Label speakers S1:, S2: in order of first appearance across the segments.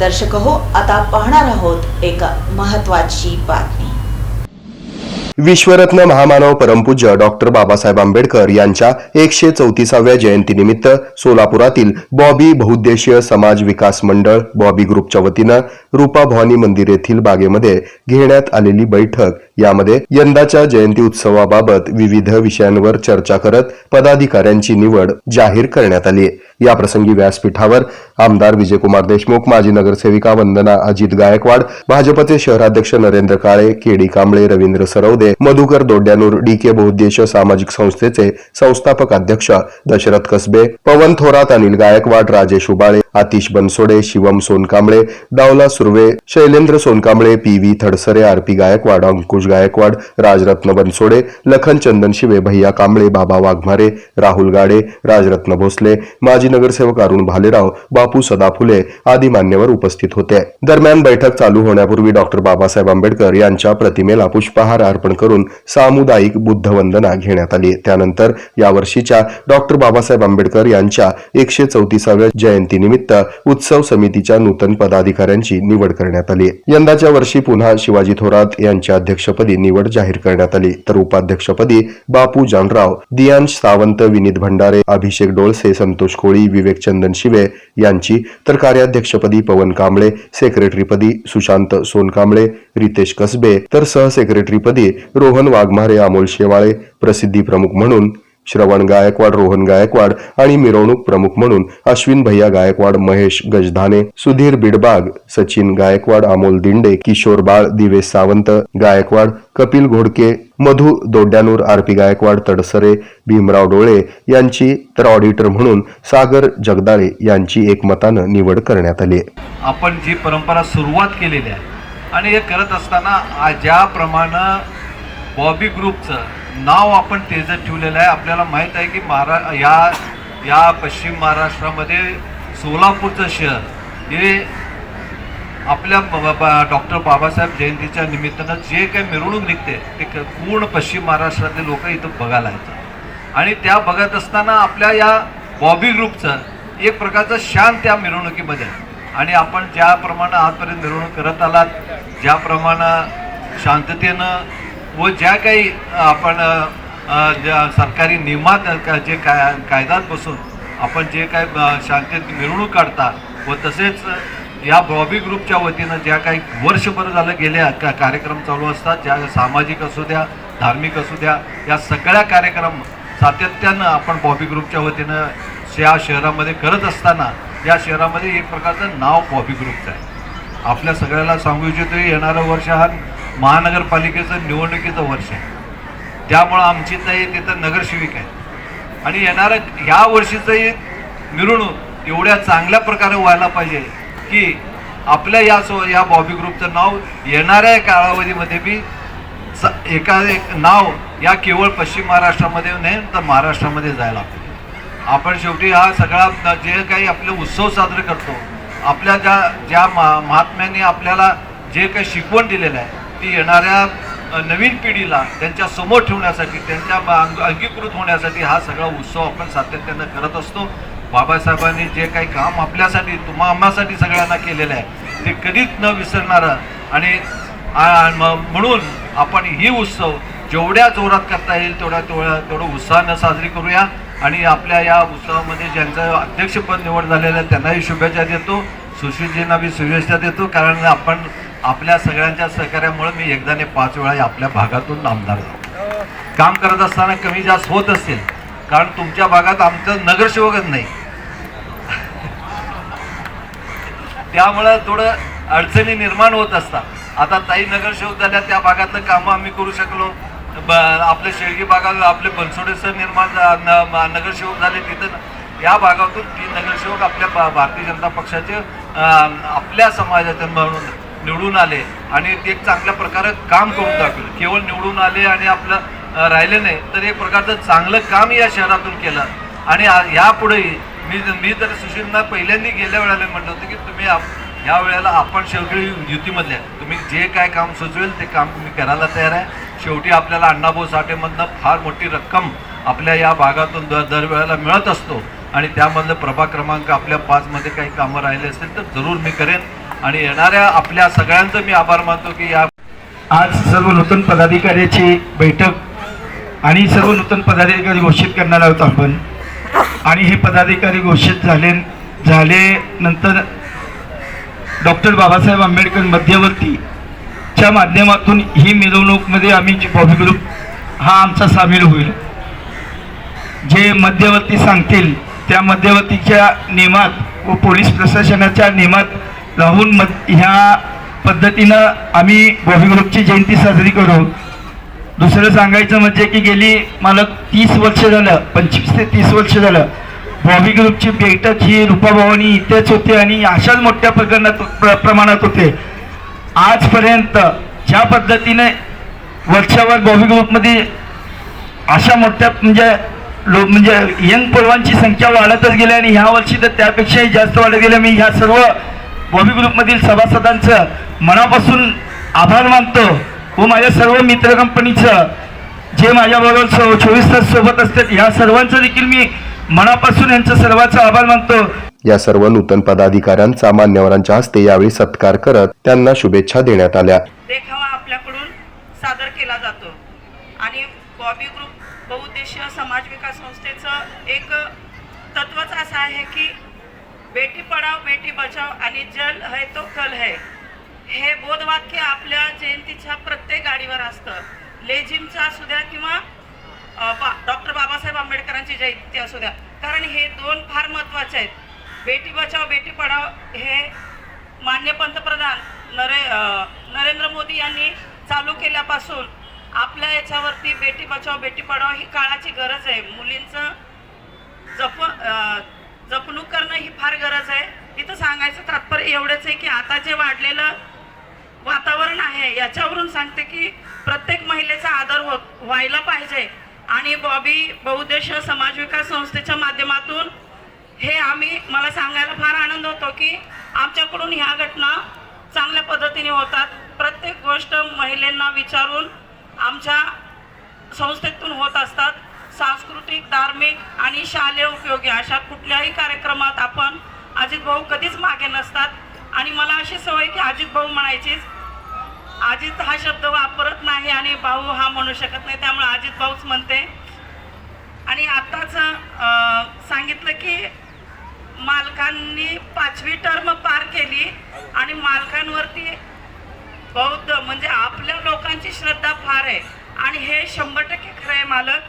S1: दर्शक हो आता पाहणार आहोत एक महत्वाची बातमी.
S2: विश्वरत्न महामानव परमपूज्य डॉक्टर बाबासाहेब आंबेडकर यांच्या एकशे चौतीसाव्या जयंतीनिमित्त सोलापुरातील बॉबी बहुद्देशीय समाज विकास मंडळ बॉबी ग्रुपच्या वतीनं रूपा भवानी मंदिर येथील बागेमध्ये घेण्यात आलेली बैठक यामध्ये यंदाच्या जयंती उत्सवाबाबत विविध विषयांवर चर्चा करत पदाधिकाऱ्यांची निवड जाहीर करण्यात आली. या प्रसंगी व्यासपीठावर आमदार विजयकुमार देशमुख माजी नगरसेविका वंदना अजित गायकवाड भाजपचे शहराध्यक्ष Narendra Kale KD Kamble Ravindra Sarvade Madhukar Dodyanur D K बहुद्देश सामाजिक संस्थेचे संस्थापक अध्यक्ष Dashrath Kasbe Pawan Thorat Anil Gaikwad Rajesh Ubale Atish Bansode Shivam Sonkamble Dawla Surve Shailendra Sonkamble P V Thadsare R P Gaikwad Ankush Gaikwad Rajratna Bansode Lakhan Chandan Shive भैया कांबळे बाबा वाघमारे राहुल गाडे राजरत्न भोसले माजी नगरसेवक अरुण भालेराव बापू सदा फुले आदी मान्यवर उपस्थित होते. दरम्यान बैठक चालू होण्यापूर्वी डॉक्टर बाबासाहेब आंबेडकर यांच्या प्रतिमेला पुष्पहार अर्पण करून सामुदायिक बुद्धवंदना घेण्यात आली. त्यानंतर यावर्षीच्या डॉक्टर बाबासाहेब आंबेडकर यांच्या एकशे चौतीसाव्या जयंतीनिमित्त उत्सव समितीच्या नूतन पदाधिकाऱ्यांची निवड करण्यात आली. यंदाच्या वर्षी पुन्हा शिवाजी थोरात यांच्या अध्यक्ष अध्यक्षपदी निवड जाहीर करण्यात आली. तर उपाध्यक्षपदी बापू जानराव दियांश सावंत विनीत भंडारे अभिषेक डोळसे संतोष कोळी विवेक चंदन शिवे यांची तर कार्याध्यक्षपदी पवन कांबळे सेक्रेटरीपदी सुशांत सोनकांबळे रितेश कसबे तर सहसेक्रेटरीपदी रोहन वाघमारे अमोल शेवाळे प्रसिद्धी प्रमुख म्हणून श्रवण गायकवाड रोहन गायकवाड आणि मिरवणूक प्रमुख म्हणून अश्विन भैया गायकवाड महेश गजधाने सुधीर बिडबाग सचिन गायकवाड अमोल दिंडे किशोर बाळ दिवेश सावंत गायकवाड कपिल घोडके मधु दोड्यानूर आर पी गायकवाड तडसरे भीमराव डोळे यांची तर ऑडिटर म्हणून सागर जगदाळे यांची एकमतानं निवड करण्यात आली
S3: आपण जी परंपरा सुरुवात केलेली आहे आणि हे करत असताना ज्याप्रमाणे बॉबी ग्रुपचं नाव आपण तेजत ठेवलेलं आहे आपल्याला माहीत आहे की महारा या या पश्चिम महाराष्ट्रामध्ये सोलापूरचं शहर हे आपल्या डॉक्टर बाबासाहेब जयंतीच्या निमित्तानं जे काही मिरवणूक निघते ते पूर्ण पश्चिम महाराष्ट्रातले लोक इथं बघायला येतात आणि त्या बघत असताना आपल्या या बॉबी ग्रुपचं एक प्रकारचं शान त्या मिरवणुकीमध्ये आहे. आणि आपण ज्याप्रमाणे आजपर्यंत मिरवणूक करत आलात ज्याप्रमाणे शांततेनं व ज्या काही आपण ज्या सरकारी नियमात जे काय कायद्यात बसून आपण जे काय शांतीत मिरवणूक काढता व तसेच या बॉबी ग्रुपच्या वतीनं ज्या काही वर्षभर झालं गेल्या का कार्यक्रम चालू असतात ज्या सामाजिक असू द्या धार्मिक असू द्या या सगळ्या कार्यक्रम सातत्यानं आपण बॉबी ग्रुपच्या वतीनं या शहरामध्ये करत असताना या शहरामध्ये एक प्रकारचं नाव बॉबी ग्रुपचं आहे. आपल्या सगळ्याला सांगू इच्छितो येणारं वर्ष हा महानगरपालिकेचं निवडणुकीचं वर्ष आहे. त्यामुळं आमची ताई तिथं नगरसेविका आहे आणि येणारं ह्या वर्षीचंही मिरवणूक एवढ्या चांगल्या प्रकारे व्हायला पाहिजे की आपल्या या सो या बॉबी ग्रुपचं नाव येणाऱ्या कालावधीमध्ये बी स एका एक नाव या केवळ पश्चिम महाराष्ट्रामध्ये नाही तर महाराष्ट्रामध्ये जायला पाहिजे आपण शेवटी हा सगळा जे काही आपले उत्सव साजरे करतो आपल्या ज्या ज्या महात्म्यांनी आपल्याला जे काही शिकवण दिलेलं आहे ती येणाऱ्या नवीन पिढीला त्यांच्यासमोर ठेवण्यासाठी त्यांच्या अंगीकृत होण्यासाठी हा सगळा उत्सव आपण सातत्यानं करत असतो. बाबासाहेबांनी जे काही काम आपल्यासाठी तुम्हा आम्हासाठी सगळ्यांना केलेलं आहे ते कधीच न विसरणारं आणि म्हणून आपण ही उत्सव जेवढ्या जोरात करता येईल तेवढ्या तेवढ्या तेवढं उत्साहानं साजरी करूया. आणि आपल्या या उत्सवामध्ये ज्यांचं अध्यक्षपद निवड झालेलं आहे त्यांनाही शुभेच्छा देतो. सुशीलजींना बी शुभेच्छा देतो कारण आपण आपल्या सगळ्यांच्या सहकार्यामुळे मी एकदाने पाच वेळा आपल्या भागातून आमदार झालो. काम करत असताना कमी जास्त होत असेल कारण तुमच्या भागात आमचं नगरसेवकच नाही. त्यामुळं थोडं अडचणी निर्माण होत असतात. आता ताई नगरसेवक झाल्या त्या भागातलं कामं आम्ही करू शकलो. ब आपल्या शेळगी भागात आपले बनसोडे सर निर्माण झा- न- म- नगरसेवक झाले तिथं. या भागातून तीन नगरसेवक आपल्या भारतीय जनता पक्षाचे आपल्या समाजाच्या म्हणून निवडून आले आणि एक चांगल्या प्रकारे काम करून दाखवलं. केवळ निवडून आले आणि आपलं राहिले नाही तर एक प्रकारचं चांगलं काम या शहरातून केलं. आणि यापुढेही मी मी तर सुशीलना पहिल्यांदा गेल्या वेळेला म्हटलं होतं की तुम्ही आप- या वेळेला आपण शेवटी युतीमधले आहे. तुम्ही जे काय काम सुचवेल ते काम तुम्ही करायला तयार आहे. शेवटी आपल्याला अण्णाभाऊ साठेमधनं फार मोठी रक्कम आपल्या या भागातून दर दरवेळेला मिळत असतो. आणि त्यामधलं प्रभा क्रमांक आपल्या पाचमध्ये काही कामं राहिले असतील तर जरूर मी करेन. आणि येणाऱ्या आपल्या सगळ्यांचं मी आभार मानतो की या
S4: आज सर्व नूतन पदाधिकाऱ्याची बैठक आणि सर्व नूतन पदाधिकारी घोषित करणार आहोत आपण. आणि हे पदाधिकारी घोषित झाले झाले नंतर डॉक्टर बाबासाहेब आंबेडकर मध्यवर्तीच्या माध्यमातून ही मिरवणूकमध्ये आम्ही जी बॉबी ग्रुप हा आमचा सामील होईल. जे मध्यवर्ती सांगतील त्या मध्यवर्तीच्या नियमात व पोलीस प्रशासनाच्या नियमात राहून म ह्या पद्धतीनं आम्ही बॉबी ग्रुपची जयंती साजरी करू दुसरं सांगायचं म्हणजे की गेली मला तीस वर्ष झालं पंचवीस ते तीस वर्ष झालं बॉबी ग्रुपची बैठक ही रूपाभवानी इथेच होते आणि अशाच मोठ्या प्रकरणात प्र प्रमाणात होते. आजपर्यंत ज्या पद्धतीने वर्षावर बॉबी ग्रुपमध्ये अशा मोठ्या म्हणजे लो म्हणजे यंग पलवांची संख्या वाढतच गेली आणि ह्या वर्षी तर त्यापेक्षाही जास्त वाढत गेल्या मी ह्या सर्व बॉबी ग्रुपमधील सभासदांचं मनापासून आभार मानतो व माझ्या सर्व मित्र कंपनीचं जे माझ्याबरोबर सो चोवीस तास सोबत असतात ह्या सर्वांचं देखील मी मनापासून यांचं सर्वांचा आभार मानतो.
S2: या सर्व नूतन पदाधिकाऱ्यांचा मान्यवरांच्या हस्ते यावेळी सत्कार करत त्यांना शुभेच्छा देण्यात आल्या.
S5: देखावा आपल्याकडून सादर केला जातो. आणि बॉबी ग्रुप बहुउद्देशीय समाज विकास संस्थेचं एक तत्वच असं आहे की बेटी पढाव बेटी बचाव आणि जल है तो कल है. हे बोधवाक्य आपल्या जयंतीच्या प्रत्येक गाडीवर असतं. लेझिमचं असू द्या किंवा बा डॉक्टर बाबासाहेब आंबेडकरांची जयंती असू द्या. कारण हे दोन फार महत्त्वाचे आहेत. बेटी बचाव बेटी पढाव हे मान्य पंतप्रधान नरे नरेंद्र मोदी यांनी चालू केल्यापासून आपल्या याच्यावरती बेटी बचाव बेटी पढाव ही काळाची गरज आहे. मुलींचं जप जपणूक करणं काय गरज आहे. इथं सांगायचं तात्पर्य एवढंच आहे की आता जे वाढलेलं वातावरण आहे याच्यावरून सांगते की प्रत्येक महिलेचा आदर हो व्हायला पाहिजे. आणि बॉबी बहुद्देशीय समाज विकास संस्थेच्या माध्यमातून हे आम्ही मला सांगायला फार आनंद होतो की आमच्याकडून ह्या घटना चांगल्या पद्धतीने होतात. प्रत्येक गोष्ट महिलांना विचारून आमच्या संस्थेतून होत असतात. सांस्कृतिक धार्मिक आणि शालेय उपयोगी अशा कुठल्याही कार्यक्रमात आपण अजित भाऊ कधीच मागे नसतात. आणि मला अशी सवय की अजित भाऊ म्हणायचीच अजित हा शब्द वापरत नाही आणि भाऊ हा म्हणू शकत नाही. त्यामुळे अजित भाऊच म्हणते. आणि आत्ताच सांगितलं की मालकांनी पाचवी टर्म पार केली आणि मालकांवरती बौद्ध म्हणजे आपल्या लोकांची श्रद्धा फार आहे. आणि हे शंभर टक्के खरं आहे मालक.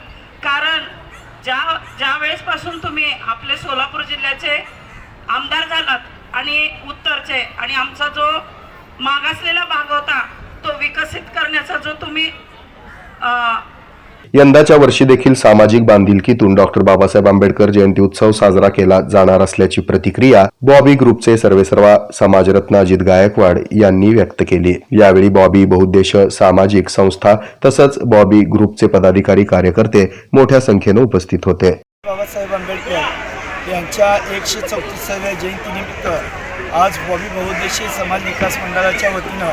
S5: कारण ज्या ज्या वेळेसपासून तुम्ही आपले सोलापूर जिल्ह्याचे आमदार झालात आणि उत्तरचे आणि आमचा जो मागासलेला भाग होता तो विकसित करण्याचा जो तुम्ही
S2: यंदाच्या वर्षी देखील सामाजिक बांधिलकीतून डॉक्टर बाबासाहेब आंबेडकर जयंती उत्सव साजरा केला जाणार असल्याची प्रतिक्रिया बॉबी ग्रुपचे सर्वेसर्वा समाजरत्न अजित गायकवाड यांनी व्यक्त केली. यावेळी बॉबी बहुद्देश सामाजिक संस्था तसंच बॉबी ग्रुपचे पदाधिकारी कार्यकर्ते मोठ्या संख्येनं उपस्थित होते.
S6: बाबासाहेब आंबेडकर यांच्या एकशे चौतीसाव्या जयंतीनिमित्त आज बॉबी बहुद्देशीय समाज विकास मंडळाच्या वतीनं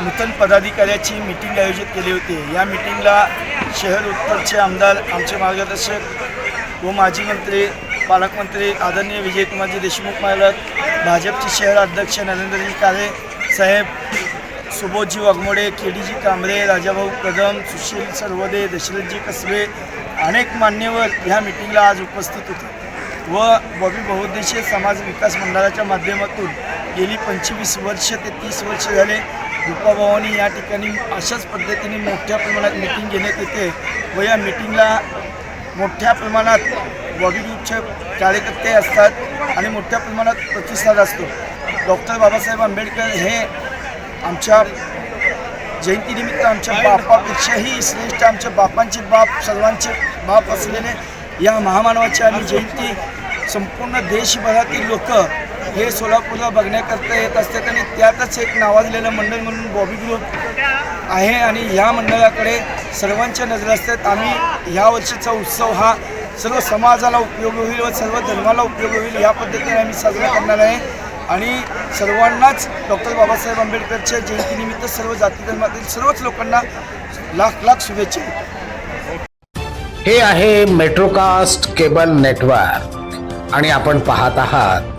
S6: नूतन पदाधिकाऱ्याची मीटिंग आयोजित केली होती. या मीटिंगला शहर उत्तरचे आमदार आमचे मार्गदर्शक व माजी मंत्री पालकमंत्री आदरणीय विजयकुमारजी देशमुख मालक भाजपचे शहर अध्यक्ष नरेंद्रजी काळे साहेब सुबोधजी वाघमोडे के कांबरे राजाभाऊ कदम सुशील सरवदे दशरथजी कसबे अनेक मान्यवर ह्या मिटिंगला आज उपस्थित होते व बॉबी बहुद्देशीय समाज विकास मंडळाच्या माध्यमातून गेली पंचवीस वर्ष ते तीस वर्ष झाले. रुपाभवानी या ठिकाणी अशाच पद्धतीने मोठ्या प्रमाणात मिटिंग घेण्यात येते व या मिटिंगला मोठ्या प्रमाणात ग्रुपचे कार्यकर्ते असतात आणि मोठ्या प्रमाणात प्रतिसाद असतो. डॉक्टर बाबासाहेब आंबेडकर हे आमच्या जयंतीनिमित्त आमच्या बापापेक्षाही श्रेष्ठ आमच्या बापांचे बाप सर्वांचे बाप असलेले या महामानवाची आणि जयंती संपूर्ण देशभरातील लोक हे सोलापूरला बघण्याकरता येत असतात आणि त्यातच एक नावाजलेलं मंडळ म्हणून बॉबी ग्रुप आहे आणि ह्या मंडळाकडे सर्वांच्या नजर असतात. आम्ही ह्या वर्षीचा उत्सव हा सर्व समाजाला उपयोग होईल व सर्व धर्माला उपयोग होईल या पद्धतीने आम्ही साजरा करणार आहे. आणि सर्वांनाच डॉक्टर बाबासाहेब आंबेडकरच्या जयंतीनिमित्त सर्व जाती धर्मातील सर्वच लोकांना लाख लाख शुभेच्छा.
S7: हे आहे मेट्रोकास्ट केबल नेटवर्क आणि आपण पाहत आहात